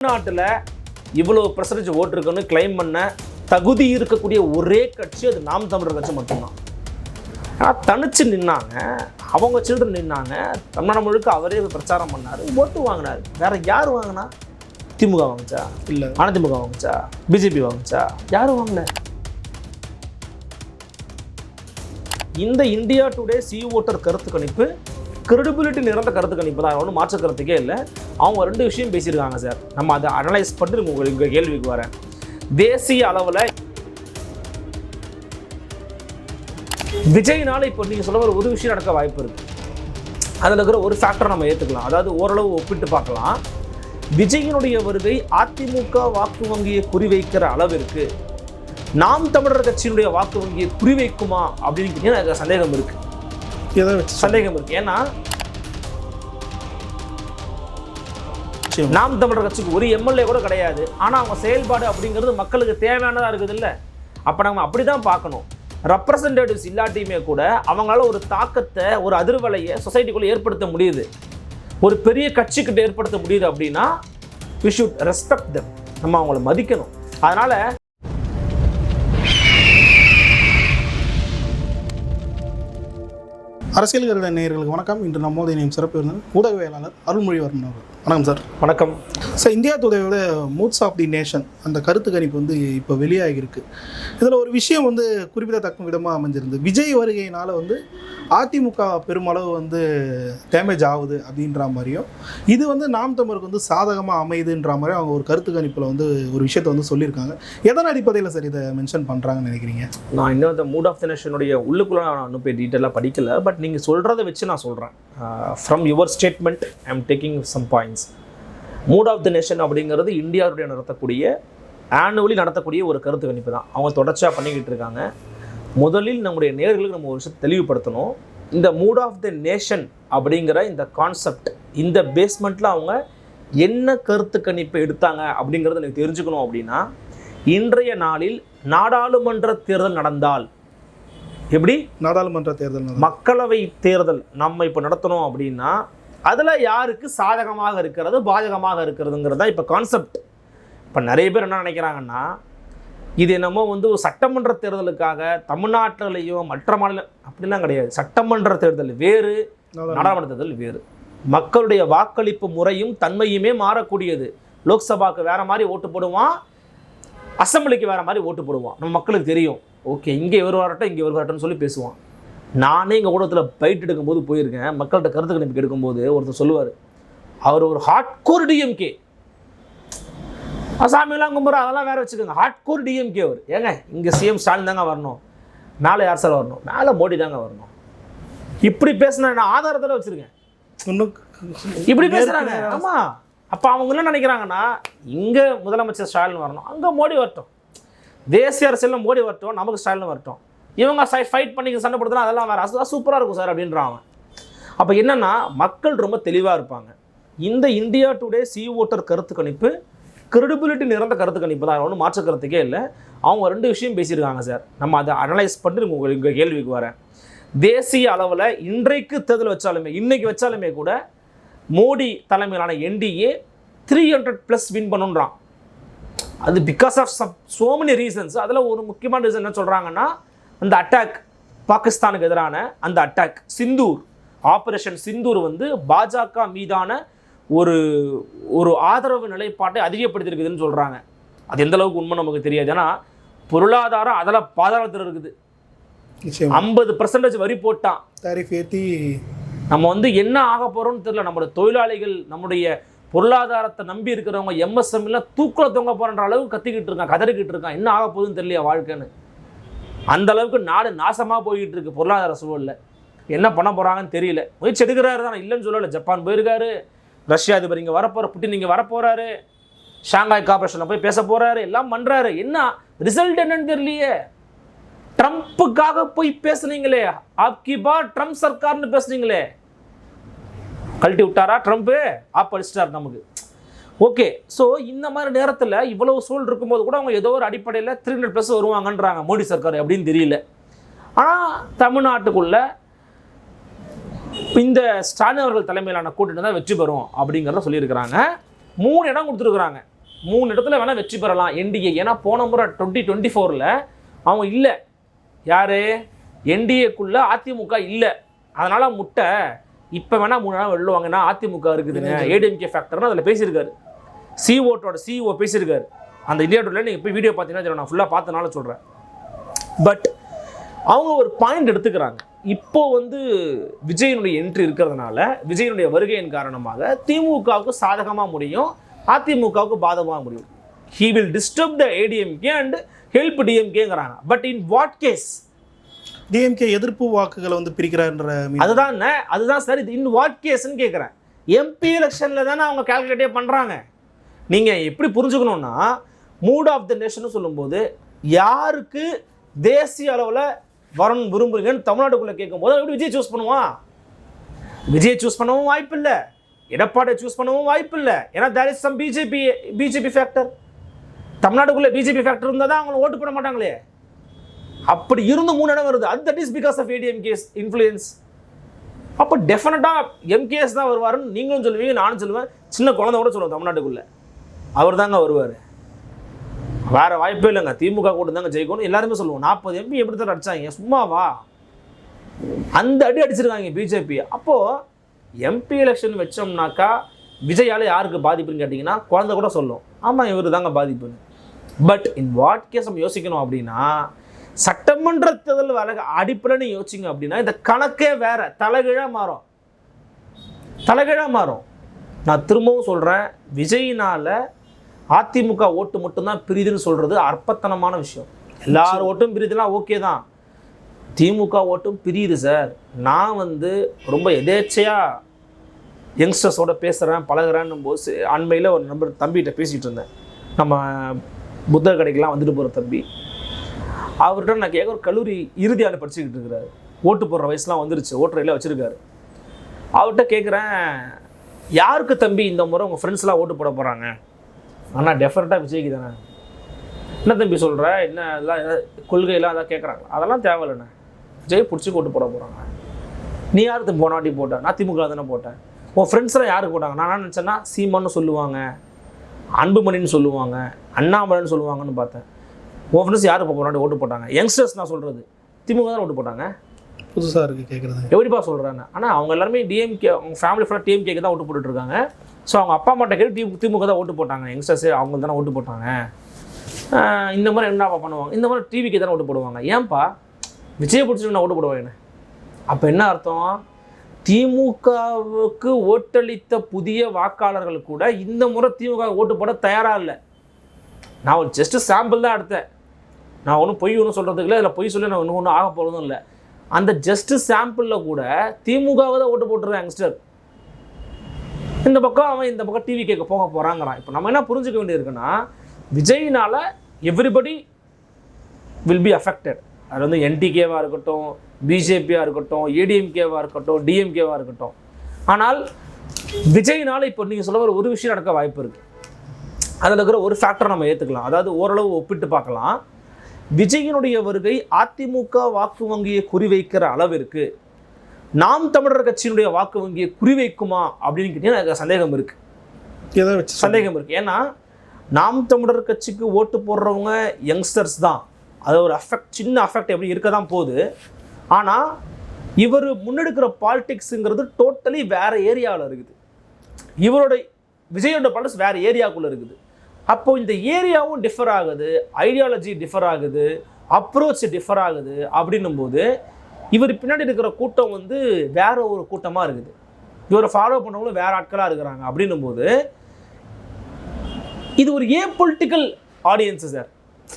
தமிழ்நாட்டில் இவ்வளோ பர்சன்டேஜ் ஓட்டு இருக்குன்னு கிளைம் பண்ண தகுதி இருக்கக்கூடிய ஒரே கட்சி அது நாம் தமிழர் கட்சி மட்டும்தான். ஆனால் தனிச்சு நின்னாங்க. அவங்க சில்ட்ரன் நின்னாங்க. தமிழ்நாடு முழுக்க அவரே பிரச்சாரம் பண்ணார். ஓட்டு வாங்கினார். வேற யார் வாங்கினா? திமுக வாங்குச்சா? இல்லை. அதிமுக வாங்குச்சா? பிஜேபி வாங்குச்சா? யாரும் வாங்கல இந்த இந்தியா டுடே சி ஓட்டர் கருத்து கணிப்பு கிரெடிபிலிட்டி நிறந்த கருத்து கணிப்பு தான் ஒன்றும் மாற்று கருத்துக்கே இல்லை. அவங்க ரெண்டு விஷயம் பேசியிருக்காங்க சார். நம்ம அதை அனலைஸ் பண்ணி உங்களுக்கு கேள்விக்கு வரேன். தேசிய அளவில் விஜய்னால இப்போ நீங்கள் சொல்ல ஒரு விஷயம் நடக்க வாய்ப்பு இருக்கு. அதில் இருக்கிற ஒரு ஃபேக்டர் நம்ம ஏற்றுக்கலாம் அதாவது ஓரளவு ஒப்பிட்டு பார்க்கலாம். விஜயினுடைய வருகை அதிமுக வாக்கு வங்கியை குறிவைக்கிற அளவிற்கு நாம் தமிழர் கட்சியினுடைய வாக்கு வங்கியை குறிவைக்குமா அப்படின்னு கேட்டீங்கன்னா சந்தேகம் இருக்குது சந்தேகம் இருக்கு. ஏன்னா. நாம் தமிழர் கட்சிக்கு ஒரு எம்எல்ஏ கூட கிடையாது. ஆனால் அவங்க செயல்பாடு அப்படிங்கிறது மக்களுக்கு தேவையானதாக இருக்குது இல்லை அப்போ நம்ம அப்படி தான் பார்க்கணும். ரெப்ரசன்டேட்டிவ்ஸ் இல்லாட்டியுமே கூட அவங்களால ஒரு தாக்கத்தை ஒரு அதிர்வலையை சொசைட்டிக்குள்ளே ஏற்படுத்த முடியுது. ஒரு பெரிய கட்சிக்கிட்ட ஏற்படுத்த முடியுது அப்படின்னா வி ஷுட் ரெஸ்பெக்ட் them. நம்ம அவங்கள மதிக்கணும். அதனால அரசியல் கருட நேயர்களுக்கு வணக்கம். இன்று நம்மோது இணையும் சிறப்பு விருந்தினர் ஊடகவியலாளர் அருள்மொழிவர்மன் அவர்கள். வணக்கம் சார். வணக்கம். சார் இந்தியா டுடேவோட மூட்ஸ் ஆஃப் தி நேஷன் அந்த கருத்து கணிப்பு வந்து இப்போ வெளியாகிருக்கு இதில் ஒரு விஷயம் வந்து குறிப்பிடத்தக்க விதமாக அமைஞ்சிருந்து விஜய் வருகையினால் வந்து அதிமுக பெருமளவு வந்து டேமேஜ் ஆகுது அப்படின்ற மாதிரியும் இது வந்து நாம் தமிழருக்கு வந்து சாதகமாக அமையுதுன்ற மாதிரி அவங்க ஒரு கருத்து கணிப்பில் வந்து ஒரு விஷயத்தை வந்து சொல்லியிருக்காங்க. எதன் அடிப்படையில் சார் இதை மென்ஷன் பண்ணுறாங்கன்னு நினைக்கிறீங்க? நான் இன்னும் இந்த மூட் ஆஃப் த நேஷனுடைய உள்ளுக்குள்ள நான் இன்னும் போய் டீட்டெயிலாக படிக்கல பட் நீங்கள் சொல்கிறத வச்சு நான் சொல்கிறேன் from your statement I am taking some points mood of the nation அப்படிங்கிறது இந்தியாவுடைய நடத்தக்கூடிய ஆனுவலி நடத்தக்கூடிய ஒரு கருத்து கணிப்பு தான். அவங்க தொடர்ச்சியாக பண்ணிக்கிட்டு இருக்காங்க. முதலில் நம்முடைய நேர்களுக்கு நம்ம ஒரு விஷயத்தை தெளிவுபடுத்தணும். இந்த மூட் ஆஃப் த நேஷன் அப்படிங்கிற இந்த கான்செப்ட் இந்த பேஸ்மெண்ட்டில் அவங்க என்ன கருத்து கணிப்பை எடுத்தாங்க அப்படிங்கிறத எனக்கு தெரிஞ்சுக்கணும் அப்படின்னா இன்றைய நாளில் நாடாளுமன்ற தேர்தல் நடந்தால் எப்படி? நாடாளுமன்ற தேர்தல். மக்களவை தேர்தல் நம்ம இப்போ நடத்தணும் அப்படின்னா அதில் யாருக்கு சாதகமாக இருக்கிறது பாதகமாக இருக்கிறதுங்கிறது தான் இப்போ கான்செப்ட் இப்போ நிறைய பேர் என்ன நினைக்கிறாங்கன்னா இது என்னமோ வந்து ஒரு சட்டமன்ற தேர்தலுக்காக தமிழ்நாட்டிலையும் மற்ற மாநில அப்படிலாம் கிடையாது. சட்டமன்ற தேர்தல் வேறு நாடாளுமன்ற- தேர்தல் வேறு. மக்களுடைய வாக்களிப்பு முறையும் தன்மையுமே மாறக்கூடியது. லோக்சபாக்கு வேற மாதிரி ஓட்டு போடுவான் அசம்பிளிக்கு வேற மாதிரி ஓட்டு போடுவான். நம்ம மக்களுக்கு தெரியும். ஓகே இங்கே இவர் வரட்டும் இங்கே இவர் வரட்டும்னு சொல்லி பேசுவான். நானே எங்கள் ஊடகத்தில் பைட் எடுக்கும்போது போயிருக்கேன். மக்கள்கிட்ட கருத்து கணிப்பு எடுக்கும்போது ஒருத்தர் சொல்லுவார். அவர் ஒரு ஹார்ட் கோர் டிஎம்கே சாமியெல்லாம் கும்புறா அதெல்லாம் வேற வச்சுக்கோங்க. ஹார்ட் கோர் டிஎம்கே அவர். ஏங்க இங்கே சிஎம் ஸ்டாலின் தாங்க வரணும். மேலே யார் சார் வரணும்? மேலே மோடி தாங்க வரணும். இப்படி பேசின நான் ஆதாரத்தில் வச்சுருக்கேன். இப்படி பேசுறாங்க. ஆமா. அப்ப அவங்க என்ன நினைக்கிறாங்கன்னா இங்க முதலமைச்சர் ஸ்டாலின் வரணும். அங்க மோடி வரட்டும். தேசிய அரசியல்ல மோடி வரட்டும். நமக்கு ஸ்டாலின் வரட்டும். இவங்க ஃபைட் பண்ணி சண்டை போடுறதுனா அதெல்லாம் வேற. அது சூப்பரா இருக்கும் சார் அப்படின்றான் அவன். அப்ப என்னன்னா மக்கள் ரொம்ப தெளிவா இருப்பாங்க. இந்த இந்தியா டுடே சி ஓட்டர் கருத்து கணிப்பு கிரெடிபிலிட்டி நிறைந்த கருத்து கணிப்பு தான். ஒன்றும் மாற்று கருத்துக்கே இல்லை. அவங்க ரெண்டு விஷயம் பேசியிருக்காங்க சார் நம்ம அதை அனலைஸ் பண்ணி உங்களுக்கு இங்கே கேள்விக்கு வரேன். தேசிய அளவில் இன்றைக்கு தேர்தல் வச்சாலுமே இன்றைக்கு வச்சாலுமே கூட மோடி தலைமையிலான NDA three hundred plus win பண்ணுன்றான். அது because of some so many reasons அதில் ஒரு முக்கியமான ரீசன் என்ன சொல்கிறாங்கன்னா அந்த அட்டாக் பாகிஸ்தானுக்கு எதிரான அந்த அட்டாக் சிந்தூர் ஆப்ரேஷன் சிந்தூர் வந்து பாஜக மீதான ஒரு ஒரு ஆதரவு நிலைப்பாட்டை அதிகப்படுத்தியிருக்குதுன்னு சொல்கிறாங்க அது எந்த அளவுக்கு உண்மை நமக்கு தெரியாது. ஏன்னா பொருளாதாரம் அதில் பாதாளத்தில் இருக்குது. ஐம்பது பர்சன்டேஜ் வரி போட்டான். தாரிஃப் ஏற்றி நம்ம வந்து என்ன ஆக போறோம்னு தெரியல. நம்மளோட தொழிலாளிகள் நம்முடைய பொருளாதாரத்தை நம்பி இருக்கிறவங்க எம்எஸ்எம்ல தூக்கில் தொங்க போறன்ற அளவுக்கு கத்திக்கிட்டு இருக்கான் கதறிக்கிட்டு இருக்கான். என்ன ஆக போகுதுன்னு தெரியல வாழ்க்கைன்னு. அந்த அளவுக்கு நாடு நாசமா போய்கிட்டு இருக்கு பொருளாதார சூழல்ல. என்ன பண்ண போறாங்கன்னு தெரியல. முயற்சி எடுக்கிறாரு தான். இல்லைன்னு சொல்லல. ஜப்பான் போயிருக்காரு. ரஷ்யா அதிபர் இங்கே வரப்போகிற புட்டின் இங்கே வரப்போகிறாரு ஷாங்காய் கார்பரேஷனில் போய் பேச போகிறாரு எல்லாம் பண்ணுறாரு என்ன? ரிசல்ட் என்னன்னு தெரியலையே. ட்ரம்ப்புக்காக போய் பேசுனீங்களே. ஆப்கி பா ட்ரம்ப் சர்க்கார்னு பேசுனீங்களே. கழட்டி விட்டாரா ட்ரம்ப்பு? ஆப் அடிச்சிட்டார் நமக்கு. ஓகே ஸோ இந்த மாதிரி நேரத்தில் இவ்வளவு சூழல் இருக்கும்போது கூட அவங்க ஏதோ ஒரு அடிப்படையில் த்ரீ ஹண்ட்ரட் ப்ளஸ் வருவாங்கன்றாங்க மோடி சர்க்கார் அப்படின்னு தெரியல. ஆனால் தமிழ்நாட்டுக்குள்ளே இந்த ஸ்டாலின் அவர்கள் தலைமையிலான கூட்டணி தான் வெற்றி பெறும் அப்படிங்கிறத சொல்லியிருக்கிறாங்க. மூணு இடம் கொடுத்துருக்குறாங்க. மூணு இடத்துல வேணால் வெற்றி பெறலாம். என்டிஏ ஏன்னா போன முறை டுவெண்ட்டி டுவெண்ட்டி ஃபோரில் அவங்க இல்லை. யார்? என்டிஏக்குள்ளே அதிமுக இல்லை. அதனால் முட்டை இப்போ வேணால் மூணு இடம் வெல்லுவாங்கன்னா அதிமுக இருக்குதுங்க ஏடிஎம்கே ஃபேக்டர்னு அதில் பேசியிருக்காரு. சி ஓட்டோட சிஓ பேசியிருக்காரு. அந்த இந்தியா டூரில் நீங்கள் போய் வீடியோ பார்த்தீங்கன்னா. நான் ஃபுல்லாக பார்த்தனால சொல்கிறேன் பட் அவங்க ஒரு பாயிண்ட் எடுத்துக்கிறாங்க. இப்போ வந்து விஜயனுடைய என்ட்ரி இருக்கிறதுனால விஜயனுடைய வருகையின் காரணமாக திமுகவுக்கு சாதகமாக முடியும் அதிமுகவுக்கு பாதகமாக முடியும். He will disturb the ADMK and help டிஎம்கேங்கிறாங்க but in what case DMK எதிர்ப்பு வாக்குகளை வந்து பிரிக்கிறார்ன்ற அதுதான்? அதுதான் சார் இது இன் வாட் கேஸ்ன்னு கேட்குறேன் எம்பி எலெக்ஷனில் தானே அவங்க கால்குலேட்டே பண்ணுறாங்க நீங்கள் எப்படி புரிஞ்சுக்கணும்னா மூட் ஆஃப் த நேஷன் சொல்லும்போது யாருக்கு தேசிய அளவில் வரணும் விரும்புறீங்கன்னு தமிழ்நாட்டுக்குள்ளே கேட்கும்போது எப்படி விஜய் சூஸ் பண்ணுவான் விஜய் சூஸ் பண்ணவும் வாய்ப்பு இல்லை எடப்பாடியை சூஸ் பண்ணவும் வாய்ப்பு இல்லை ஏன்னா there is some BJP BJP factor தமிழ்நாட்டுக்குள்ளே பிஜேபி ஃபேக்டர் இருந்தால் தான் அவங்களை ஓட்டு பண்ண மாட்டாங்களே. அப்படி இருந்து மூணு இடம் வருது. அது that is because of ADMK's influence அப்போ டெஃபினட்டாக எம்கேஎஸ் தான் வருவாருன்னு நீங்களும் சொல்லுவீங்க நானும் சொல்லுவேன். சின்ன குழந்தை கூட சொல்லுவோம் தமிழ்நாட்டுக்குள்ளே. அவர் தாங்க வருவார். வேறு வாய்ப்பே இல்லைங்க. திமுக கூட தாங்க ஜெயிக்கணும். எல்லாருமே சொல்லுவோம் நாற்பது எம்பி எப்படி தான் அடிச்சாங்க? சும்மாவா? அந்த அடி அடிச்சிருக்காங்க பிஜேபி. அப்போது எம்பி எலெக்ஷன் வச்சோம்னாக்கா விஜயால் யாருக்கு பாதிப்புன்னு கேட்டிங்கன்னா குழந்தை கூட சொல்லும். ஆமாம் இவர் தாங்க பாதிப்புன்னு. பட் இன் வாட் கேஸ் நம்ம யோசிக்கணும் அப்படின்னா சட்டமன்ற தேர்தல் வர அடிப்படைன்னு யோசிச்சிங்க அப்படின்னா இந்த கணக்கே வேற. தலைகீழாக மாறும். தலைகீழாக மாறும். நான் திரும்பவும் சொல்கிறேன் விஜயினால் அதிமுக ஓட்டு மட்டும்தான் பிரியுதுன்னு சொல்கிறது அற்பத்தனமான விஷயம். எல்லார் ஓட்டும் பிரியுதுலாம் ஓகே தான். திமுக ஓட்டும் பிரியுது சார். நான் வந்து ரொம்ப எதேச்சையாக யங்ஸ்டர்ஸோட பேசுகிறேன் பழகுறேன்னும் போது அண்மையில் ஒரு நம்பர் தம்பிகிட்ட பேசிகிட்டு இருந்தேன். நம்ம புத்தக கடைக்கெலாம் வந்துட்டு போகிற தம்பி. அவர்கிட்ட நான் கேட்க ஒரு கல்லூரி இறுதி ஆண்டு படிச்சுக்கிட்டு இருக்கிறாரு. ஓட்டு போடுற வயசுலாம் வந்துருச்சு. ஓட்டுற ரயில வச்சுருக்காரு. அவர்கிட்ட கேட்குறேன் யாருக்கு தம்பி இந்த முறை உங்கள் ஃப்ரெண்ட்ஸ்லாம் ஓட்டு போட போகிறாங்க ஆனால் டெஃபரெண்ட்டாக விஜய்க்கு தானே. என்ன தம்பி சொல்கிற என்ன எல்லாம் கொள்கையெல்லாம் அதான் கேட்குறாங்க அதெல்லாம் தேவையில்லைண்ணே. விஜய் பிடிச்சி ஓட்டு போட போகிறாங்க நீ யாருக்கு போன வாட்டி போட்ட. நான் திமுக தானே போட்டேன். உன் ஃப்ரெண்ட்ஸ்லாம் யாருக்கு போட்டாங்க? நான் என்ன நினச்சேன்னா சீமான்னு சொல்லுவாங்க. அன்புமணின்னு சொல்லுவாங்க. அண்ணாமலைன்னு சொல்லுவாங்கன்னு பார்த்தேன். உன் ஃப்ரெண்ட்ஸ் யாருக்கு போன வாட்டி ஓட்டு போட்டாங்க? யங்ஸ்டர்ஸ் நான் சொல்கிறது திமுக தான் ஓட்டு போட்டாங்க. புதுசாக இருக்குது கேட்குறது எப்படிப்பா சொல்கிறாங்க ஆனால் அவங்க எல்லாருமே டிஎம்கே அவங்க ஃபேமிலி ஃபுல்லாக டிஎம்கேக்கு தான் ஓட்டு போட்டுட்டு இருக்காங்க. ஸோ அவங்க அப்பா அம்மாட்ட கேட்டு திமுக தான் ஓட்டு போட்டாங்க. யங்ஸ்டர்ஸ் அவங்க தானே ஓட்டு போட்டாங்க. இந்த மாதிரி என்னப்பா பண்ணுவாங்க? இந்த மாதிரி டிவிக்கு தானே ஓட்டு போடுவாங்க. ஏன்பா? விஜய் பிடிச்சிட்டு நான் ஓட்டு போடுவேன் அப்போ என்ன அர்த்தம்? திமுகவுக்கு ஓட்டளித்த புதிய வாக்காளர்கள் கூட இந்த முறை திமுக ஓட்டு போட தயாராக இல்லை. நான் ஒரு ஜஸ்ட் சாம்பிள் தான் எடுத்தேன். நான் ஒன்றும் பொய் ஒன்றும் சொல்கிறதுக்கு இல்லை. இதில் பொய் சொல்லி நான் இன்னும் ஒன்றும் ஆக போகிறதும் இல்லை. அந்த ஜஸ்ட் சாம்பிளில் கூட திமுகவை தான் ஓட்டு போட்டுருவேன் யங்ஸ்டர் இந்த பக்கம் அவன் இந்த பக்கம் டிவி கேட்க போக போகிறாங்கிறான் இப்போ நம்ம என்ன புரிஞ்சுக்க வேண்டியது இருக்குன்னா விஜய்னால எவ்ரிபடி வில் பி அஃபெக்டட் அது வந்து என்டிகேவாக இருக்கட்டும் பிஜேபியாக இருக்கட்டும் ஏடிஎம்கேவாக இருக்கட்டும் டிஎம்கேவாக இருக்கட்டும். ஆனால் விஜய்னால இப்போ நீங்கள் சொல்ல ஒரு விஷயம் நடக்க வாய்ப்பு இருக்குது அதில் இருக்கிற ஒரு ஃபேக்டர் நம்ம ஏற்றுக்கலாம் அதாவது ஓரளவு ஒப்பிட்டு பார்க்கலாம். விஜயினுடைய வருகை அதிமுக வாக்கு வங்கியை குறிவைக்கிற அளவிற்கு நாம் தமிழர் கட்சியினுடைய வாக்கு வங்கியை குறிவைக்குமா அப்படின்னு கேட்டீங்கன்னா எனக்கு சந்தேகம் இருக்குது சந்தேகம் இருக்குது ஏன்னா நாம் தமிழர் கட்சிக்கு ஓட்டு போடுறவங்க யங்ஸ்டர்ஸ் தான். அது ஒரு அஃபெக்ட் சின்ன அஃபெக்ட் எப்படி இருக்க தான் போகுது. ஆனால் இவர் முன்னெடுக்கிற பாலிடிக்ஸுங்கிறது டோட்டலி வேற ஏரியாவில் இருக்குது. இவரோட விஜயோட பாலிடிக்ஸ் வேற ஏரியாக்குள்ளே இருக்குது. அப்போ இந்த ஏரியாவும் டிஃபர் ஆகுது ஐடியாலஜி டிஃபர் ஆகுது அப்ரோச் டிஃபர் ஆகுது அப்படின்னும் போது இவர் பின்னாடி இருக்கிற கூட்டம் வந்து வேற ஒரு கூட்டமாக இருக்குது. இவரை ஃபாலோ பண்ணுறவங்களும் வேற ஆட்களாக இருக்கிறாங்க அப்படின்னும் போது இது ஒரு a political audience sir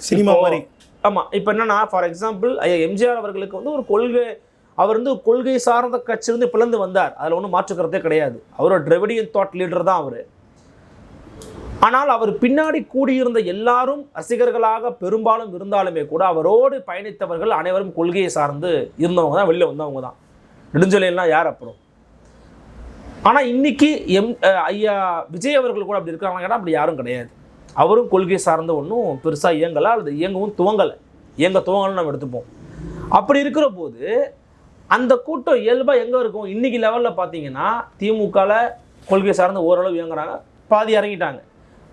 cinema மாதிரி. ஆமாம் இப்போ என்னன்னா ஃபார் எக்ஸாம்பிள் ஐயா எம்ஜிஆர் அவர்களுக்கு வந்து ஒரு கொள்கை அவர் வந்து கொள்கை சார்ந்த கட்சியிலிருந்து பிளந்து வந்தார். அதில் ஒன்றும் மாற்றுக்கிறதே கிடையாது. அவர் ஒரு டிரெவிடியன் தாட் லீடர் தான் அவர். ஆனால் அவர் பின்னாடி கூடியிருந்த எல்லாரும் ரசிகர்களாக பெரும்பாலும் இருந்தாலுமே கூட அவரோடு பயணித்தவர்கள் அனைவரும் கொள்கையை சார்ந்து இருந்தவங்க தான் வெளில வந்தவங்க தான். நெடுஞ்சலையெல்லாம் யார் அப்புறம்? ஆனால் இன்னைக்கு எம் ஐயா விஜய் அவர்கள் கூட அப்படி இருக்காங்க கேட்டால் அப்படி யாரும் கிடையாது. அவரும் கொள்கை சார்ந்த ஒன்றும் பெருசாக இயங்கலை அல்லது இயங்கவும் துவங்கலை. இயங்க துவங்கலன்னு நம்ம எடுத்துப்போம். அப்படி இருக்கிற போது அந்த கூட்டம் இயல்பாக எங்கே இருக்கும்? இன்னைக்கு லெவலில் பார்த்தீங்கன்னா திமுகவில் கொள்கை சார்ந்து ஓரளவு இயங்குறாங்க. பாதி இறங்கிட்டாங்க.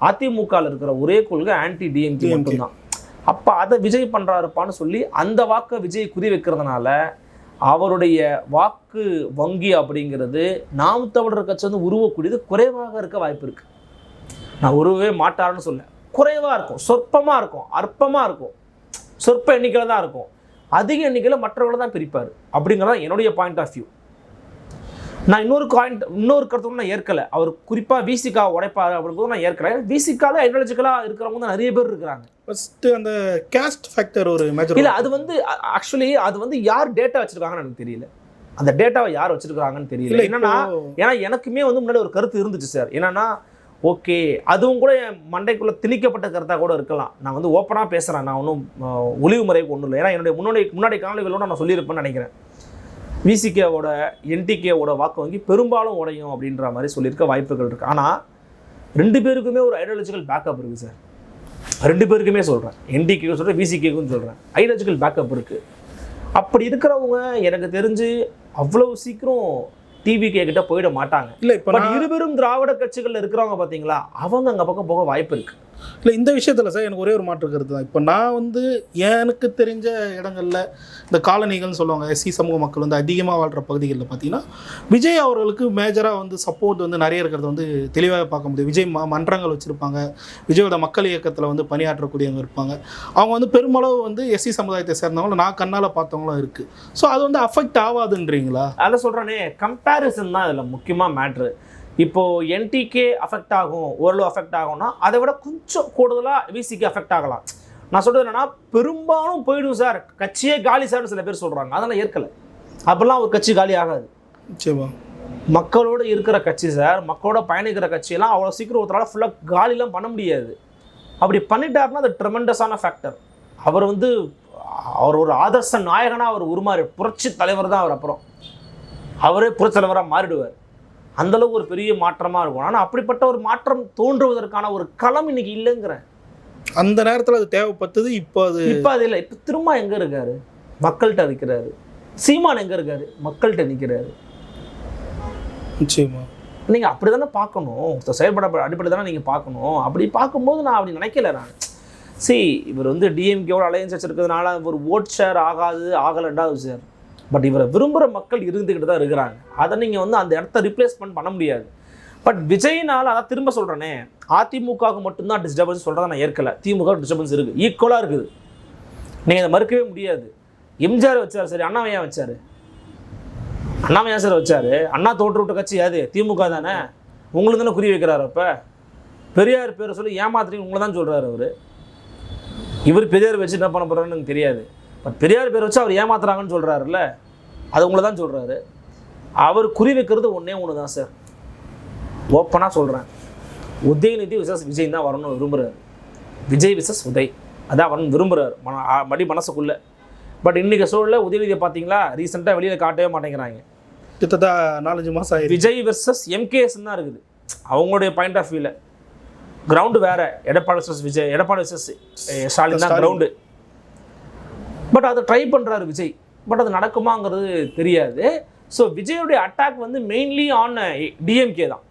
அதிமுகவில் இருக்கிற ஒரே கொள்கை ஆன்டி டிஎம்கே. மட்டும்தான். அப்போ அதை விஜய் பண்ணுறாருப்பான்னு சொல்லி அந்த வாக்கை விஜய் குறி வைக்கிறதுனால அவருடைய வாக்கு வங்கி அப்படிங்கிறது நாம் தமிழர் கட்சி வந்து உருவக்கூடியது குறைவாக இருக்க வாய்ப்பு இருக்கு. நான் உருவவே மாட்டாருன்னு சொல்ல. குறைவாக இருக்கும். சொற்பமாக இருக்கும். அற்பமாக இருக்கும். சொற்ப எண்ணிக்கையில் தான் இருக்கும். அதிக எண்ணிக்கையில் மற்றவர்களை தான் பிரிப்பார். அப்படிங்கிறது என்னுடைய பாயிண்ட் ஆஃப் வியூ நான் இன்னொரு பாயிண்ட் இன்னொரு கருத்து நான் ஏற்கலை. அவர் குறிப்பாக விசிகா உடைப்பார் அப்படிங்கிறது நான் ஏற்கலை. விசிகால ஐடியாலஜிக்கலாக இருக்கிறவங்க தான் நிறைய பேர் இருக்கிறாங்க. ஃபர்ஸ்ட் அந்த கேஸ்ட் ஃபேக்டர் ஒரு மேஜர் இல்ல அது வந்து ஆக்சுவலி அது வந்து யார் டேட்டா வச்சிருக்காங்கன்னு எனக்கு தெரியல. அந்த டேட்டாவை யார் வச்சிருக்காங்கன்னு தெரியல. என்னன்னா ஏன்னா எனக்குமே வந்து முன்னாடி ஒரு கருத்து இருந்துச்சு சார் என்னன்னா ஓகே அதுவும் கூட என் மண்டைக்குள்ள திணிக்கப்பட்ட கருத்தாக கூட இருக்கலாம். நான் வந்து ஓப்பனாக பேசுகிறேன் நான் ஒன்றும் ஒளிவு முறைக்கு ஒன்றும் இல்லை. ஏன்னா என்னுடைய முன்னாடி முன்னாடி காணொலிகளோட நான் சொல்லியிருப்பேன்னு நினைக்கிறேன். விசிகேவோட என்டிகேவோட வாக்கு வங்கி பெரும்பாலும் உடையும் அப்படின்ற மாதிரி சொல்லியிருக்க வாய்ப்புகள் இருக்குது ஆனால் ரெண்டு பேருக்குமே ஒரு ஐடியாலஜிக்கல் பேக்கப் இருக்குது சார். ரெண்டு பேருக்குமே சொல்கிறேன் என்டிகேக்கும் சொல்கிறேன் விசிகேக்கும் சொல்கிறேன் ஐடியாலஜிக்கல் பேக்கப் இருக்குது அப்படி இருக்கிறவங்க எனக்கு தெரிஞ்சு அவ்வளவு சீக்கிரம் டிவிகே கிட்ட போயிட மாட்டாங்க. இல்ல இப்போ இருபெரும் திராவிட கட்சிகள்ல இருக்கிறவங்க பாத்தீங்களா அவங்க அங்க பக்கம் போக வாய்ப்பு இருக்கு. இல்லை இந்த விஷயத்தில் சார் எனக்கு ஒரே ஒரு மாற்று கருத்து தான். இப்போ நான் வந்து எனக்கு தெரிஞ்ச இடங்களில் இந்த காலனிகள்னு சொல்லுவாங்க எஸ்சி சமூக மக்கள் வந்து அதிகமாக வாழ்கிற பகுதிகளில் பார்த்தீங்கன்னா விஜய் அவர்களுக்கு மேஜராக வந்து சப்போர்ட் வந்து நிறைய இருக்கிறது வந்து தெளிவாக பார்க்க முடியும். விஜய் மன்றங்கள் வச்சுருப்பாங்க. விஜயோட மக்கள் இயக்கத்தில் வந்து பணியாற்றக்கூடியவங்க இருப்பாங்க. அவங்க வந்து பெருமளவு வந்து எஸ்சி சமுதாயத்தை சேர்ந்தவங்களும் நான் கண்ணால் பார்த்தவங்களும் இருக்குது ஸோ அது வந்து அஃபெக்ட் ஆகாதுன்றீங்களா? அதை சொல்கிறேனே கம்பேரிசன் தான் அதில் முக்கியமாக மேட்ரு இப்போ என்டிகே அஃபெக்ட் ஆகும் ஓரளவு அஃபெக்ட் ஆகும்னா அதை விட கொஞ்சம் கூடுதலா விசிக்கு அஃபெக்ட் ஆகலாம். நான் சொல்றது என்னன்னா பெரும்பாலும் போயிடும் சார். கட்சியே காலி சார்னு சில பேர் சொல்றாங்க. அதெல்லாம் ஏற்கலை. அப்பெல்லாம் ஒரு கட்சி காலி ஆகாது. நிச்சயமா. மக்களோட இருக்கிற கட்சி சார் மக்களோட பயணிக்கிற கட்சியெல்லாம் அவ்வளோ சீக்கிரம் ஒருத்தரால ஃபுல்லாக காலிலாம் பண்ண முடியாது. அப்படி பண்ணிட்டாருன்னா அது ட்ரெமெண்டஸான ஃபேக்டர் அவர் வந்து அவர் ஒரு ஆதர்ச நாயகனாக அவர் உருமாறி புரட்சி தலைவர் தான் அவர் அப்புறம். அவரே புரட்சி தலைவராக மாறிடுவார். அந்தளவுக்கு ஒரு பெரிய மாற்றமாக இருக்கும். ஆனால் அப்படிப்பட்ட ஒரு மாற்றம் தோன்றுவதற்கான ஒரு களம் இன்னைக்கு இல்லைங்கிறேன் அந்த நேரத்தில் அது தேவைப்பட்டது இப்போ அது இப்போ அது இல்லை. இப்போ திரும்ப எங்கே இருக்காரு? மக்கள்கிட்ட நிற்கிறாரு சீமான் எங்கே இருக்காரு? மக்கள்கிட்ட நிற்கிறாரு நிச்சயமா. நீங்கள் அப்படி தானே பார்க்கணும் செயல்பட அடிப்படை தானே நீங்கள் பார்க்கணும். அப்படி பார்க்கும்போது நான் அப்படி நினைக்கல நான். see இவர் வந்து டிஎம்கேவோட அலையன்ஸ் வச்சிருக்கிறதுனால ஒரு ஓட் ஷேர் ஆகாது ஆகலண்டாவது சார். பட் இவரை விரும்புகிற மக்கள் இருந்துக்கிட்டு தான் இருக்கிறாங்க. அதை நீங்கள் வந்து அந்த இடத்த ரிப்ளேஸ்மெண்ட் பண்ண முடியாது. பட் விஜய்னால் அதான் திரும்ப சொல்கிறேனே அதிமுகவுக்கு மட்டும்தான் டிஸ்டர்பன்ஸ் சொல்கிறத நான் ஏற்கலை. திமுக டிஸ்டர்பன்ஸ் இருக்குது ஈக்குவலாக இருக்குது. நீங்கள் அதை மறுக்கவே முடியாது. எம்ஜிஆர் வச்சார் சரி அண்ணா ஏன் வச்சார்? அண்ணாவை ஏன் சார் வச்சார்? அண்ணா தோற்று விட்ட கட்சி யாது? திமுக தானே? உங்களுக்கு தானே குறி வைக்கிறாரு அப்போ? பெரியார் பேரை சொல்லி ஏமாத்துறீங்க உங்களை தான் சொல்கிறாரு அவர். இவர் பெரியார் வச்சு என்ன பண்ண போகிறாருன்னு எனக்கு தெரியாது. பட் பெரியார் பேர் வச்சு அவர் ஏமாத்துறாங்கன்னு சொல்கிறாருல்ல அது உங்களை தான் சொல்கிறாரு அவர் குறி வைக்கிறது ஒன்றே ஒன்று தான் சார் ஓப்பனாக சொல்கிறேன் உதயநிதி விசஸ் விஜய் தான் வரணும்னு விரும்புகிறாரு விஜய் விசஸ் உதய். அதான் வரணும் விரும்புகிறார் மன மடி மனசுக்குள்ளே. பட் இன்றைக்கி சூழலில் உதயநிதியை பார்த்தீங்களா? ரீசெண்டாக வெளியில் காட்டவே மாட்டேங்கிறாங்க. கிட்டத்தட்ட நாலஞ்சு மாதம் ஆயிடுச்சு. விஜய் வெர்சஸ் எம்கேஎஸ் தான் இருக்குது. அவங்களுடைய பாயிண்ட் ஆஃப் வியூவில் கிரவுண்டு வேற. எடப்பாடி வர்சஸ் விஜய் எடப்பாடி வர்சஸ் ஸ்டாலின் தான். கிரவுண்டு பட் அதை ட்ரை பண்ணுறாரு விஜய். பட் அது நடக்குமாங்கிறது தெரியாது. ஸோ விஜயோடைய அட்டாக் வந்து மெயின்லி ஆன் டிஎம்கே தான்.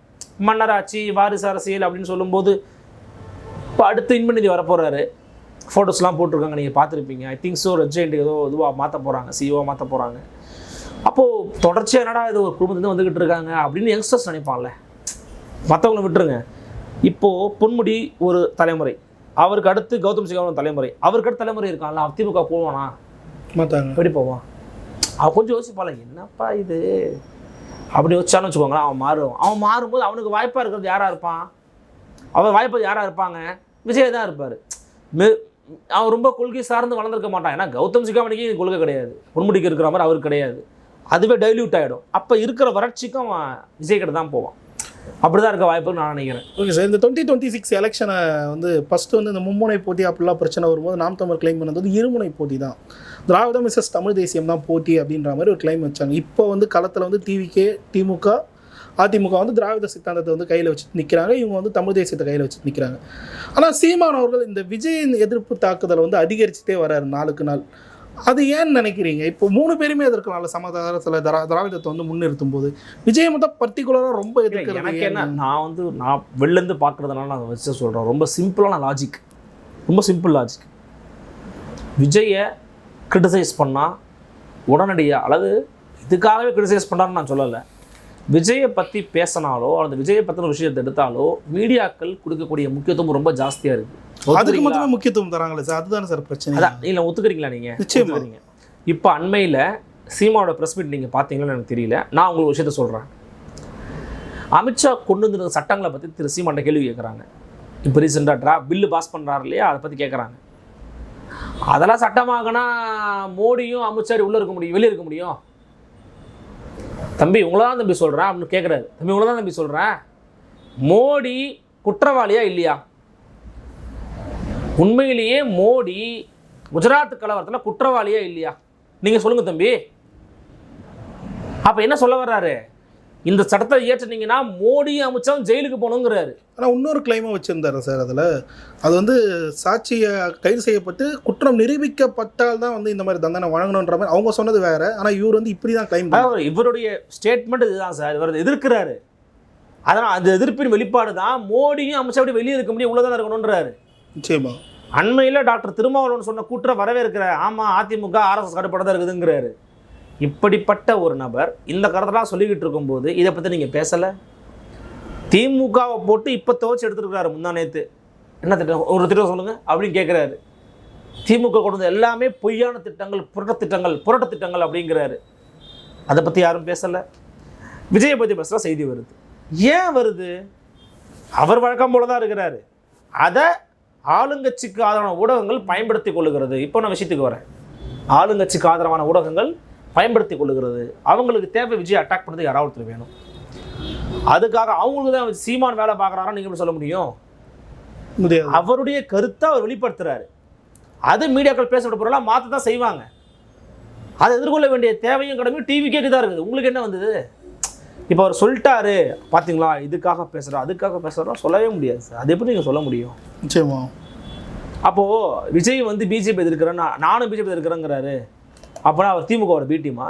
மன்னராட்சி வாரிசு அரசியல் அப்படின்னு சொல்லும்போது இப்போ அடுத்து இன்பநிதி வரப்போகிறாரு ஃபோட்டோஸ்லாம் போட்டிருக்காங்க நீங்கள் பார்த்துருப்பீங்க. ஐ திங்க் ஸோ ரெஜெண்ட் ஏதோ இதுவாக மாற்ற போகிறாங்க சிஓவாக மாற்ற போகிறாங்க அப்போது தொடர்ச்சியாக என்னடா இது ஒரு குடும்பத்துலேருந்து வந்துக்கிட்டு இருக்காங்க அப்படின்னு யங்ஸ்டர்ஸ் நினைப்பான்ல மற்றவங்களை விட்டுருங்க. இப்போது பொன்முடி ஒரு தலைமுறை. அவருக்கு அடுத்து கௌதம் சிகாவும் தலைமுறை. அவருக்கு அடுத்த தலைமுறை இருக்கான்ல அதிமுக போவானா? மாத்தாங்க. எப்படி போவான்? அவன் கொஞ்சம் யோசிப்பால என்னப்பா இது? அப்படி யோசிச்சான்னு வச்சுக்கோங்களேன் அவன் மாறுவான். அவன் மாறும்போது அவனுக்கு வாய்ப்பாக இருக்கிறது யாராக இருப்பான்? அவன் வாய்ப்பு யாராக இருப்பாங்க? விஜய் தான் இருப்பார். அவன் ரொம்ப கொள்கை சார்ந்து வளர்ந்துருக்க மாட்டான். ஏன்னா கௌதம் சிகாமணிக்கு கொள்கை கிடையாது. பொன்முடிக்கு இருக்கிற மாதிரி அவருக்கு கிடையாது. அதுவே டைல்யூட் ஆகிடும் அப்போ இருக்கிற வறட்சிக்கும் அவன் விஜய் கிட்ட தான் போவான். அப்படி தான் இருக்க வாய்ப்புன்னு நான் நினைக்கிறேன். ஓகே சார் இந்த டுவெண்ட்டி டுவெண்ட்டி சிக்ஸ் எலெக்ஷனை வந்து ஃபஸ்ட்டு வந்து இந்த மும்முனை போட்டி அப்படிலாம் பிரச்சனை வரும்போது நாம் தமிழ் கிளைம் பண்ணது வந்து இருமுனை போட்டி தான். திராவிட மிஸ்ஸஸ் தமிழ் தேசியம் தான் போட்டி அப்படின்ற மாதிரி ஒரு கிளைம் வச்சாங்க. இப்போ வந்து களத்தில் வந்து டிவிகே திமுக அதிமுக வந்து திராவிட சித்தாந்தத்தை வந்து கையில் வச்சு நிற்கிறாங்க இவங்க வந்து தமிழ் தேசியத்தை கையில் வச்சு நிற்கிறாங்க ஆனால் சீமான் அவர்கள் இந்த விஜயின் எதிர்ப்பு தாக்குதலை வந்து அதிகரிச்சுட்டே வராரு நாளுக்கு நாள். அது ஏன்னு நினைக்கிறீங்க? இப்போ மூணு பேருமே எதிர்க்கலாம்ல சமாதானத்தில் திரா திராவிடத்தை வந்து முன்னிறுத்தும் போது விஜய் மட்டும் பர்டிகுலராக ரொம்ப எதிர்க்கிறது எனக்கு ஏன்? என்ன நான் வந்து நான் வெளிலேருந்து பார்க்குறதுனால நான் வச்சு சொல்கிறேன் ரொம்ப சிம்பிளான லாஜிக் ரொம்ப சிம்பிள் லாஜிக் விஜயை கிரிட்டிசைஸ் பண்ணால் உடனடியாக அல்லது இதுக்காகவே கிரிட்டிசைஸ் பண்ணாருன்னு நான் சொல்லலை. விஜயை பற்றி பேசினாலோ அல்லது விஜயை பற்றின விஷயத்தை எடுத்தாலோ மீடியாக்கள் கொடுக்கக்கூடிய முக்கியத்துவம் ரொம்ப ஜாஸ்தியாக இருக்குது அதுக்கு மட்டுமே முக்கியத்துவம் தராங்களே சார். அதுதானே சார் பிரச்சனை. அதான் இல்லை ஒத்துக்கிறீங்களா நீங்கள் நிச்சயமா. இப்போ அண்மையில் சீமாவோட ப்ரெஸ் மீட் நீங்கள் பார்த்தீங்களான்னு எனக்கு தெரியல. நான் உங்களுக்கு விஷயத்த சொல்கிறேன் அமித்ஷா கொண்டு வந்திருந்த சட்டங்களை பற்றி திரு சீமான்ட்ட கேள்வி கேட்குறாங்க இப்போ ரீசெண்டாக ட்ரா பில்லு பாஸ் பண்ணுறாரு இல்லையா? அதை பற்றி கேட்குறாங்க அதெல்லாம் சட்டமாகனா மோடியும் அமித்ஷா உள்ளே இருக்க முடியும் வெளியே இருக்க முடியும்? தம்பி உங்களை தான் தம்பி சொல்கிறேன் அப்படின்னு கேட்குறாரு தம்பி உங்களை தான் தம்பி சொல்கிறேன் மோடி குற்றவாளியா இல்லையா? உண்மையிலேயே மோடி குஜராத் கலவரத்தில் குற்றவாளியா இல்லையா? நீங்கள் சொல்லுங்க தம்பி. அப்போ என்ன சொல்ல வர்றாரு? இந்த சட்டத்தை இயற்றுனீங்கன்னா மோடியும் அமித்ஷாவும் ஜெயிலுக்கு போகணுங்கிறாரு. ஆனால் இன்னொரு கிளைமை வச்சுருந்தாரு சார் அதில். அது வந்து சாட்சியை கைது செய்யப்பட்டு குற்றம் நிரூபிக்கப்பட்டால் தான் வந்து இந்த மாதிரி தண்டனை வழங்கணுன்ற மாதிரி அவங்க சொன்னது வேற. ஆனால் இவர் வந்து இப்படி தான் கிளைம் இவருடைய ஸ்டேட்மெண்ட் இதுதான் சார். இவர் எதிர்க்கிறாரு. அதனால் அந்த எதிர்ப்பின் வெளிப்பாடு தான் மோடியும் அப்படி வெளியே இருக்க முடியும் உள்ளதான் இருக்கணுன்றாரு நிச்சயமா. அண்மையில் டாக்டர் திருமாவளவன் சொன்ன கூற்ற வரவேற்கிற ஆமாம் அதிமுக ஆர்எஸ் கட்டுப்பாடு தான் இருக்குதுங்கிறாரு. இப்படிப்பட்ட ஒரு நபர் இந்த கருத்தெல்லாம் சொல்லிக்கிட்டு இருக்கும்போது இதை பற்றி நீங்கள் பேசலை? திமுகவை போட்டு இப்போ துவச்சி எடுத்துருக்கிறாரு முந்தா நேற்று என்ன திட்டம்? ஒரு திட்டம் சொல்லுங்கள் அப்படின்னு கேட்குறாரு திமுக கொண்டு வந்த எல்லாமே பொய்யான திட்டங்கள் புரட்ட திட்டங்கள் புரட்ட திட்டங்கள் அப்படிங்கிறாரு. அதை பற்றி யாரும் பேசலை? விஜயை பற்றி பேசுகிற செய்தி வருது. ஏன் வருது? அவர் வழக்கம் போல தான் இருக்கிறாரு. அதை ஆளுங்கட்சிக்கு ஆதரவான ஊடகங்கள் பயன்படுத்தி கொள்ளுகிறது. இப்போ நான் விஷயத்துக்கு வரேன். ஆளுங்கட்சிக்கு ஆதரவான ஊடகங்கள் பயன்படுத்தி கொள்ளுகிறது. அவங்களுக்கு தேவை விஜய் அட்டாக் பண்ணுறதுக்கு யாராவது ஒருத்தர் வேணும். அதுக்காக அவங்களுக்கு தான் சீமான் வேலை பார்க்குறாரா நீங்கள் சொல்ல முடியும்? அவருடைய கருத்தை அவர் வெளிப்படுத்துறாரு. அது மீடியாக்கள் பேசப்பட்ட பொருளாக மாற்ற தான் செய்வாங்க. அதை எதிர்கொள்ள வேண்டிய தேவையும் கடமையும் டிவி கேக்கு தான் இருக்குது. உங்களுக்கு என்ன வந்தது? இப்போ அவர் சொல்லிட்டாரு. பார்த்தீங்களா இதுக்காக பேசுகிறா அதுக்காக பேசுகிறா சொல்லவே முடியாது சார். அது எப்படி நீங்கள் சொல்ல முடியும்? நிச்சயமா. அப்போது விஜய் வந்து பிஜேபி எதிர்க்கிறேன் நான் நானும் பிஜேபி எதிர்க்கிறேங்கிறாரு. அப்போனா அவர் திமுகவோட பி டீமா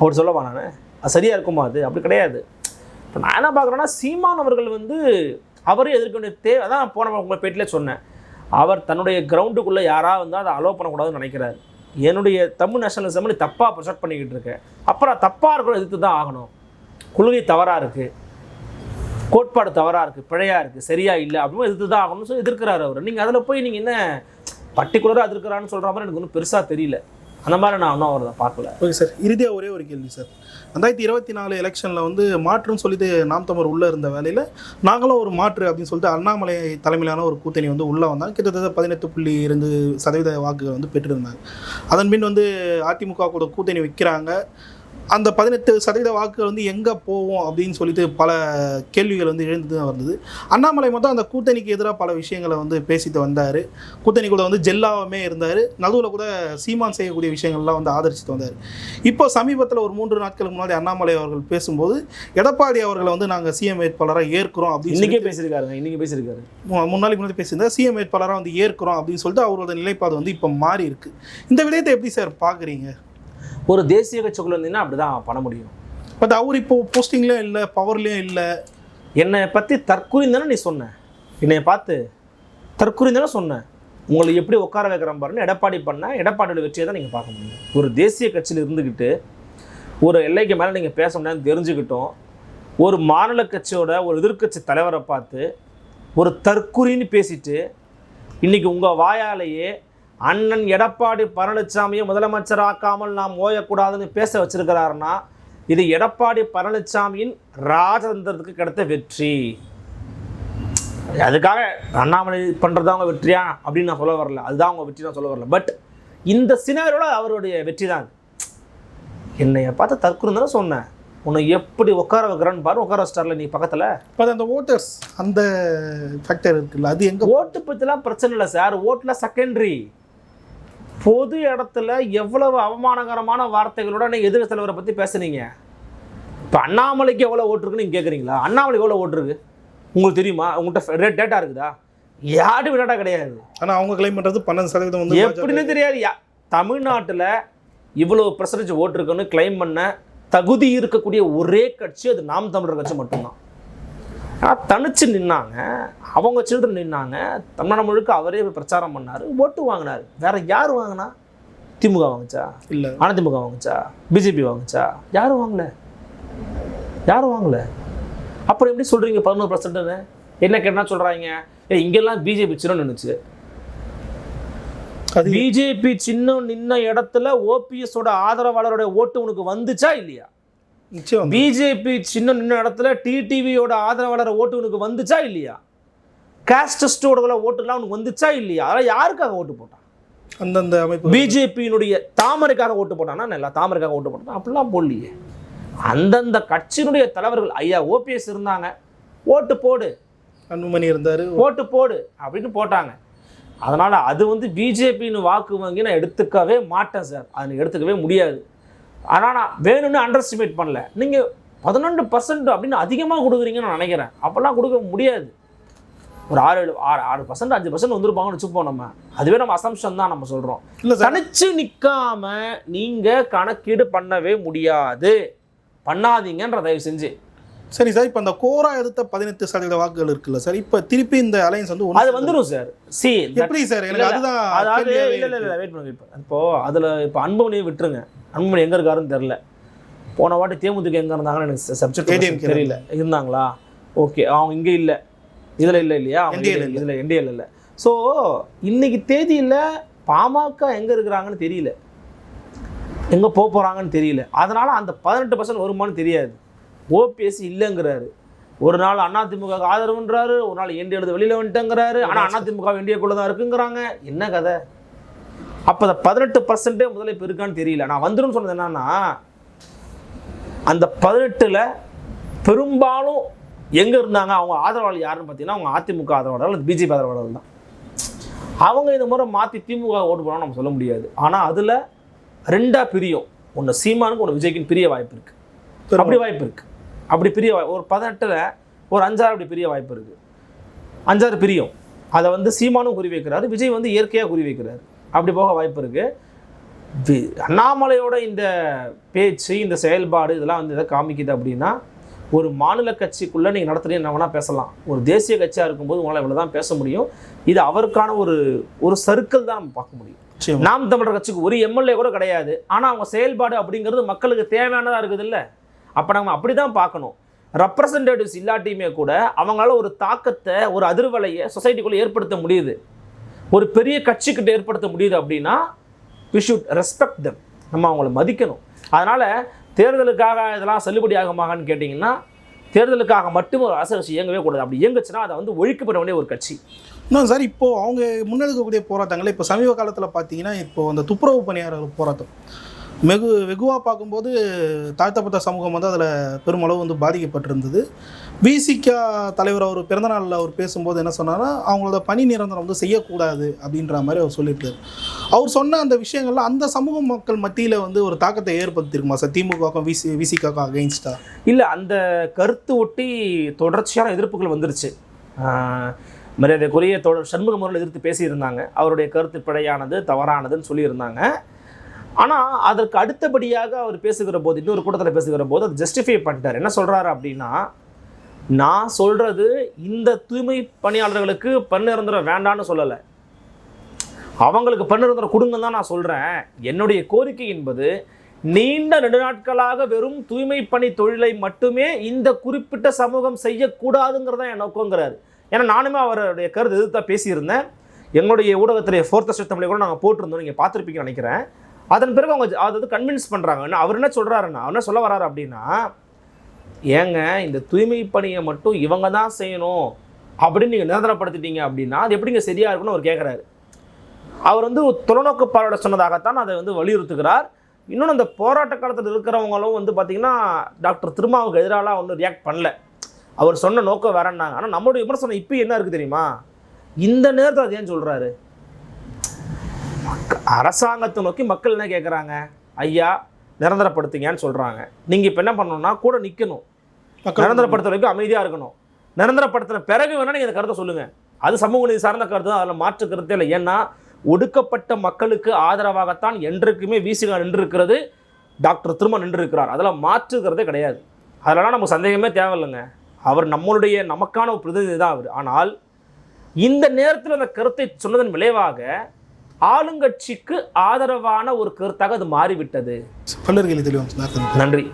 அவர் சொல்லவா நான்? அது சரியாக இருக்குமா அது? அப்படி கிடையாது. இப்போ நான் என்ன பார்க்குறேன்னா சீமான் அவர்கள் வந்து அவரே எதிர்க்க வேண்டிய தேவை. அதான் போன உங்களை பேட்டிலே சொன்னேன். அவர் தன்னுடைய கிரவுண்டுக்குள்ளே யாராவது வந்து அதை அலோவ் பண்ணக்கூடாதுன்னு நினைக்கிறாரு. என்னுடைய தமிழ் நேஷனலிசம் நீ தப்பாக ப்ரொஜெக்ட் பண்ணிக்கிட்டு இருக்க. அப்புறம் தப்பாக இருக்கிற எதிர்த்து தான் ஆகணும். கொள்கை தவறாக இருக்குது கோட்பாடு தவறாக இருக்குது பிழையாக இருக்குது சரியாக இல்லை அப்படின்னு எதிர்த்து தான் ஆகணும்னு சொல்லி எதிர்க்கிறாரு அவர். நீங்கள் அதில் போய் நீங்கள் என்ன பர்டிகுலராக எதிர்க்கிறான்னு சொல்கிற மாதிரி எனக்கு ஒன்றும் பெருசாக தெரியல. அந்த மாதிரி நான் இன்னும் அவரை பார்க்கல. Okay sir. இறுதியாக ஒரே ஒரு கேள்வி சார். ரெண்டாயிரத்தி இருபத்தி நாலு எலெக்ஷனில் வந்து மாற்றுன்னு சொல்லிட்டு நாம் தமிழ் உள்ளே இருந்த வேலையில் நாங்களும் ஒரு மாற்று அப்படின்னு சொல்லிட்டு அண்ணாமலை தலைமையிலான ஒரு கூட்டணி வந்து உள்ளே வந்தாங்க. கிட்டத்தட்ட பதினெட்டு புள்ளி இரண்டு சதவீத வாக்குகள் வந்து பெற்றிருந்தாங்க. அதன் பின் வந்து அதிமுக கூட கூட்டணி வைக்கிறாங்க. அந்த பதினெட்டு சதவீத வாக்குகள் வந்து எங்கே போவோம் அப்படின்னு சொல்லிட்டு பல கேள்விகள் வந்து எழுந்து தான் வந்தது. அண்ணாமலை மொத்தம் அந்த கூட்டணிக்கு எதிராக பல விஷயங்களை வந்து பேசிட்டு வந்தார். கூட்டணி கூட வந்து ஜெல்லாவுமே இருந்தார். நடுவில் கூட சீமான் செய்யக்கூடிய விஷயங்கள்லாம் வந்து ஆதரிச்சுட்டு வந்தார். இப்போ சமீபத்தில் ஒரு மூன்று நாட்களுக்கு முன்னாடி அண்ணாமலை அவர்கள் பேசும்போது எடப்பாடி அவர்களை வந்து நாங்கள் சிஎம் வேட்பாளராக ஏற்கிறோம் அப்படின்னு இன்னைக்கே சொல்லி பேசியிருக்காருங்க இன்னைக்கு பேசியிருக்காரு. மு- மூணு நாளைக்கு முன்னாடி பேசியிருந்தார் சிஎம் வேட்பாளராக வந்து ஏற்கிறோம் அப்படின்னு சொல்லிட்டு அவரோட நிலைப்பாடு வந்து இப்போ மாறி இருக்கு இந்த விடயத்தை எப்படி சார் பார்க்குறீங்க ஒரு தேசிய கட்சிக்குள்ள இருந்தீங்கன்னா அப்படி தான் பண்ண முடியும். பட் அவர் இப்போ போஸ்டிங்லேயும் இல்லை பவர்லேயும் இல்லை. என்னை பற்றி தற்கொலை தானே நீ சொன்ன. என்னை பார்த்து தற்கொலை தானே சொன்னேன் உங்களை எப்படி உட்கார வைக்கிறேன் பாருன்னு எடப்பாடி பண்ண எடப்பாடியோட வெற்றியை தான் நீங்கள் பார்க்க முடியும். ஒரு தேசிய கட்சியில் இருந்துக்கிட்டு ஒரு எல்லைக்கு மேலே நீங்கள் பேச முடியாதுன்னு தெரிஞ்சுக்கிட்டோம். ஒரு மாநில கட்சியோட ஒரு எதிர்க்கட்சி தலைவரை பார்த்து ஒரு தற்குறின்னு பேசிட்டு இன்னைக்கு உங்கள் வாயாலேயே அண்ணன் எடப்பாடி பழனிசாமியை முதலமைச்சர் ஆக்காமல் நாம் ஓயக்கூடாதுன்னு பேச வச்சிருக்கிறாருன்னா இது எடப்பாடி பழனிசாமியின் ராஜதந்திரத்துக்கு கிடைத்த வெற்றி. அதுக்காக அண்ணாமலை பண்ணுறது அவங்க வெற்றியா அப்படின்னு நான் சொல்ல வரல. அதுதான் அவங்க வெற்றி நான் சொல்ல வரல. பட் இந்த சினாரியோட அவருடைய வெற்றி தான் என்னைய பார்த்து தற்கொலை தானே சொன்னேன். உன்னை எப்படி உட்கார வைக்கிறேன்னு பாரு உட்கார வச்சிட்டார்ல நீ பக்கத்தில். பட் அந்த ஓட்டர்ஸ் அந்த ஃபேக்டர் இருக்குல்ல அது எங்கே ஓட்டு பற்றிலாம் பிரச்சனை இல்லை சார். ஓட்டில் செகண்டரி பொது இடத்துல எவ்வளவு அவமானகரமான வார்த்தைகளோட நீங்கள் எதிர்க்க தலைவரை பற்றி பேசுனீங்க? இப்போ அண்ணாமலைக்கு எவ்வளோ ஓட்டு இருக்குன்னு நீங்கள் கேட்குறீங்களா அண்ணாமலைக்கு எவ்வளோ ஓட்டு இருக்கு? உங்களுக்கு தெரியுமா? உங்கள்கிட்ட டேட்டா இருக்குதா? யாரும் டேட்டா கிடையாது. ஆனால் அவங்க கிளைம் பண்ணுறது பன்னெண்டு சதவீதம் வந்து எப்படின்னு தெரியாது. தமிழ்நாட்டில் இவ்வளோ பர்சன்டேஜ் ஓட்டு இருக்குன்னு கிளைம் பண்ண தகுதி இருக்கக்கூடிய ஒரே கட்சி அது நாம் தமிழர் கட்சி மட்டும்தான். ஆனால் தனிச்சு நின்னாங்க. அவங்க சில்ட்ரன் நின்னாங்க. தமிழ்நாடு முழுக்க அவரே பிரச்சாரம் பண்ணார். ஓட்டு வாங்கினார். வேற யார் வாங்கினா? திமுக வாங்குச்சா? இல்லை. அதிமுக வாங்குச்சா? பிஜேபி வாங்குச்சா? யாரும் வாங்கல யாரும் வாங்கல? அப்புறம் எப்படி சொல்றீங்க? பதினோரு பர்சன்ட்னு என்ன கேட்டா சொல்றாங்க? ஏ இங்கெல்லாம் பிஜேபி சின்ன நின்றுச்சு அது பிஜேபி சின்னம் நின்ன இடத்துல ஓபிஎஸோட ஆதரவாளரோட ஓட்டு உனக்கு வந்துச்சா இல்லையா? பிஜேபி சின்னம் நின்ன இடத்துல டிடிவியோட ஆதரவாளர் ஓட்டு உனக்கு வந்துச்சா இல்லையா? காஸ்டஸ்டோட ஓட்டுலாம் உனக்கு வந்துச்சா இல்லையா? அதெல்லாம் யாருக்காக ஓட்டு போட்டான் அந்தந்த அமைப்பு பிஜேபியினுடைய தாமரைக்காக ஓட்டு போட்டானா? நல்லா தாமரைக்காக ஓட்டு போட்டானா அப்படிலாம் போடலையே. அந்தந்த கட்சியினுடைய தலைவர்கள் ஐயா ஓபிஎஸ் இருந்தாங்க. ஓட்டு போடு. அன்புமணி இருந்தாரு. ஓட்டு போடு அப்படின்னு போட்டாங்க. அதனால் அது வந்து பிஜேபின்னு வாக்கு வங்கி நான் எடுத்துக்கவே மாட்டேன் சார். அதை எடுத்துக்கவே முடியாது. ஆனால் நான் வேணும்னு அண்டர் எஸ்டிமேட் பண்ணல. நீங்கள் பதினொன்று பர்சன்ட் அப்படின்னு அதிகமாக கொடுக்குறீங்கன்னு நான் நினைக்கிறேன். அப்போல்லாம் கொடுக்க முடியாது. ஒரு ஆறு ஏழு ஆறு ஆறு பர்சன்ட் அஞ்சு பர்சன்ட் வந்துருப்பாங்கன்னு வச்சுப்போம் நம்ம. அதுவே நம்ம அசம்ஷன் தான் நம்ம சொல்கிறோம் இல்லை தனிச்சு நிற்காம நீங்கள் கணக்கீடு பண்ணவே முடியாது. பண்ணாதீங்கன்ற தயவு செஞ்சு. சரி சார் இப்போ அந்த கோரா எதிர்த்த பதினெட்டு சதவீத வாக்குகள் இருக்குல்ல சார் இப்போ திருப்பி இந்த அலையன்ஸ் வந்து அது வந்துடும் சார். சி எப்படி சார்? எனக்கு அதுதான் அதாவது இல்ல இல்ல. இல்ல வெயிட் பண்ணுங்க இப்போ இப்போ அதுல இப்போ அன்புமணியை விட்டுருங்க. அன்புமணி எங்க இருக்காருன்னு தெரியல. போன வாட்டி தேமுதிக எங்க இருந்தாங்கன்னு எனக்கு சப்ஜெக்ட் தெரியல. இருந்தாங்களா? ஓகே அவங்க இங்க இல்ல. இதுல இல்ல இல்லையா. இதுல என்டிஎல் இல்ல. ஸோ இன்னைக்கு தேதியில பாமக எங்க இருக்கிறாங்கன்னு தெரியல. எங்க போக போறாங்கன்னு தெரியல. அதனால அந்த பதினெட்டு பர்சன்ட் வருமானு தெரியாது. ஓபிஎஸ் இல்லைங்கிறாரு. ஒரு நாள் அதிமுக க்கு ஆதரவுன்றாரு ஒரு நாள் என்டி எழுத வெளியில வந்துட்டேங்கிறாரு. ஆனா அதிமுக இந்தியாக்குள்ள தான் இருக்குங்கிறாங்க. என்ன கதை? அப்போ அந்த பதினெட்டு பர்சன்டே முதல்ல இப்போ இருக்கான்னு தெரியல. நான் வந்துடும் சொன்னது என்னன்னா அந்த பதினெட்டில் பெரும்பாலும் எங்கே இருந்தாங்க? அவங்க ஆதரவாளர் யாருன்னு பார்த்தீங்கன்னா அவங்க அதிமுக ஆதரவாளர் அல்லது பிஜேபி ஆதரவாளர் தான். அவங்க இந்த முறை மாற்றி திமுக ஓட்டு போனால் நம்ம சொல்ல முடியாது. ஆனால் அதில் ரெண்டாக பிரியும். ஒன்று சீமானுக்கு ஒன்று விஜய்க்குன்னு பிரிய வாய்ப்பு இருக்குது அப்படி வாய்ப்பு இருக்குது அப்படி பிரிய ஒரு பதினெட்டில் ஒரு அஞ்சாறு அப்படி பிரிய வாய்ப்பு இருக்குது அஞ்சாறு பிரியும். அதை வந்து சீமானும் குறி வைக்கிறாரு விஜய் வந்து இயற்கையாக குறி வைக்கிறாரு. அப்படி போக வாய்ப்பு இருக்குது அண்ணாமலையோட இந்த பேச்சு இந்த செயல்பாடு இதெல்லாம் வந்து எதை காமிக்குது அப்படின்னா ஒரு மாநில கட்சிக்குள்ளே நீங்கள் நடத்துறீங்க என்ன வேணால் பேசலாம். ஒரு தேசிய கட்சியாக இருக்கும்போது உங்களால் இவ்வளோ தான் பேச முடியும். இது அவருக்கான ஒரு ஒரு சர்க்கிள் தான் நம்ம பார்க்க முடியும். நாம் தமிழர் கட்சிக்கு ஒரு எம்எல்ஏ கூட கிடையாது. ஆனால் அவங்க செயல்பாடு அப்படிங்கிறது மக்களுக்கு தேவையானதாக இருக்குது இல்லை அப்போ நம்ம அப்படி தான் பார்க்கணும். ரெப்ரசன்டேட்டிவ்ஸ் இல்லாட்டியுமே கூட அவங்களால ஒரு தாக்கத்தை ஒரு அதிர்வலையை சொசைட்டிக்குள்ளே ஏற்படுத்த முடியுது. ஒரு பெரிய கட்சிக்கிட்ட ஏற்படுத்த முடியுது அப்படின்னா வி ஷுட் ரெஸ்பெக்ட் them. நம்ம அவங்கள மதிக்கணும். அதனால் தேர்தலுக்காக இதெல்லாம் செல்லுபடி ஆகுமாகன்னு கேட்டிங்கன்னா தேர்தலுக்காக மட்டும் ஒரு அரசு கட்சி இயங்கவே கூடாது. அப்படி இயங்குச்சுன்னா அதை வந்து ஒழிக்கப்பட வேண்டிய ஒரு கட்சி. இன்னும் சார் இப்போ அவங்க முன்னெடுக்கக்கூடிய போராட்டங்கள் இப்போ சமீப காலத்தில் பார்த்தீங்கன்னா இப்போ அந்த துப்புரவு பணியாளர்கள் போராட்டம். வெகு வெகுவாக பார்க்கும்போது தாழ்த்தப்பட்ட சமூகம் வந்து அதில் பெருமளவு வந்து பாதிக்கப்பட்டிருந்தது. விசிகா தலைவர் அவர் பிறந்தநாளில் அவர் பேசும்போது என்ன சொன்னார்னா அவங்களோட பணி நிரந்தரம் வந்து செய்யக்கூடாது அப்படின்ற மாதிரி அவர் சொல்லியிருக்காரு. அவர் சொன்ன அந்த விஷயங்கள்லாம் அந்த சமூக மக்கள் மத்தியில் வந்து ஒரு தாக்கத்தை ஏற்படுத்தியிருக்குமா சார்? திமுகவுக்கும் விசி விசிகாக்கும் அகெயின்ஸ்டா இல்லை அந்த கருத்து ஒட்டி தொடர்ச்சியான எதிர்ப்புகள் வந்துருச்சு. மரியாதைக்குரிய தொடர் சண்முக முறையில் எதிர்த்து பேசியிருந்தாங்க. அவருடைய கருத்து பிழையானது தவறானதுன்னு சொல்லியிருந்தாங்க. ஆனால் அதற்கு அடுத்தபடியாக அவர் பேசுகிற போது இன்னொரு கூட்டத்தில் பேசுகிற போது அதை ஜஸ்டிஃபை பண்ணிட்டார். என்ன சொல்கிறாரு அப்படின்னா நான் சொல்கிறது இந்த தூய்மை பணியாளர்களுக்கு பன்னிரந்தரம் வேண்டான்னு சொல்லலை. அவங்களுக்கு பன்னிரந்தரம் கொடுங்க தான் நான் சொல்கிறேன் என்னுடைய கோரிக்கை என்பது நீண்ட நெடுநாட்களாக வெறும் தூய்மை பணி தொழிலை மட்டுமே இந்த குறிப்பிட்ட சமூகம் செய்யக்கூடாதுங்கிறதான் என் நோக்கங்கிறாரு. ஏன்னா நானுமே அவருடைய கருத்து எதிர்த்தா பேசியிருந்தேன். எங்களுடைய ஊடகத்திலே ஃபோர்த் ஸ்டெப்ல கூட நாங்கள் போட்டிருந்தோம். நீங்கள் பார்த்துருப்பீங்கன்னு நினைக்கிறேன். அதன் பிறகு அவங்க அதாவது கன்வின்ஸ் பண்ணுறாங்க அவர் என்ன சொல்கிறாருன்னா அவர் என்ன சொல்ல வராரு அப்படின்னா ஏங்க இந்த தூய்மை பணியை மட்டும் இவங்க தான் செய்யணும் அப்படின்னு நீங்கள் நிரந்தரப்படுத்திட்டீங்க அப்படின்னா அது எப்படிங்க சரியாக இருக்குன்னு அவர் கேட்குறாரு அவர் வந்து ஒரு சொன்னதாகத்தான் அதை வந்து வலியுறுத்துகிறார். இன்னொன்று அந்த போராட்ட காலத்தில் இருக்கிறவங்களும் வந்து பார்த்திங்கன்னா டாக்டர் திருமாவுக்கு எதிராலாம் ஒன்றும் ரியாக்ட் பண்ணல. அவர் சொன்ன நோக்கம் வேறன்னாங்க. ஆனால் நம்மளுடைய விமர்சனம் இப்போ என்ன இருக்குது தெரியுமா? இந்த நேரத்தில் அது ஏன் சொல்கிறாரு அரசாங்கத்தை நோக்கி மக்கள் என்ன கேட்குறாங்க ஐயா நிரந்தரப்படுத்துங்கன்னு சொல்கிறாங்க நீங்கள் இப்போ என்ன பண்ணணும்னா கூட நிற்கணும் நிரந்தரப்படுத்துற வரைக்கும் அமைதியாக இருக்கணும். நிரந்தரப்படுத்தின பிறகு வேணால் நீங்கள் இந்த கருத்தை சொல்லுங்கள் அது சமூக நீதி சார்ந்த கருத்து தான். அதில் மாற்று கருத்தே இல்லை. ஏன்னா ஒடுக்கப்பட்ட மக்களுக்கு ஆதரவாகத்தான் என்றைக்குமே விசிகா நின்றிருக்கிறது. டாக்டர் திரும்ப நின்றிருக்கிறார். அதெல்லாம் மாற்றுகிறதே கிடையாது. அதெல்லாம் நமக்கு சந்தேகமே தேவையில்லைங்க. அவர் நம்மளுடைய நமக்கான ஒரு பிரதிநிதி தான் அவர். ஆனால் இந்த நேரத்தில் அந்த கருத்தை சொன்னதன் விளைவாக ஆளுங்கட்சிக்கு ஆதரவான ஒரு கருத்தாக அது மாறிவிட்டது. நன்றி.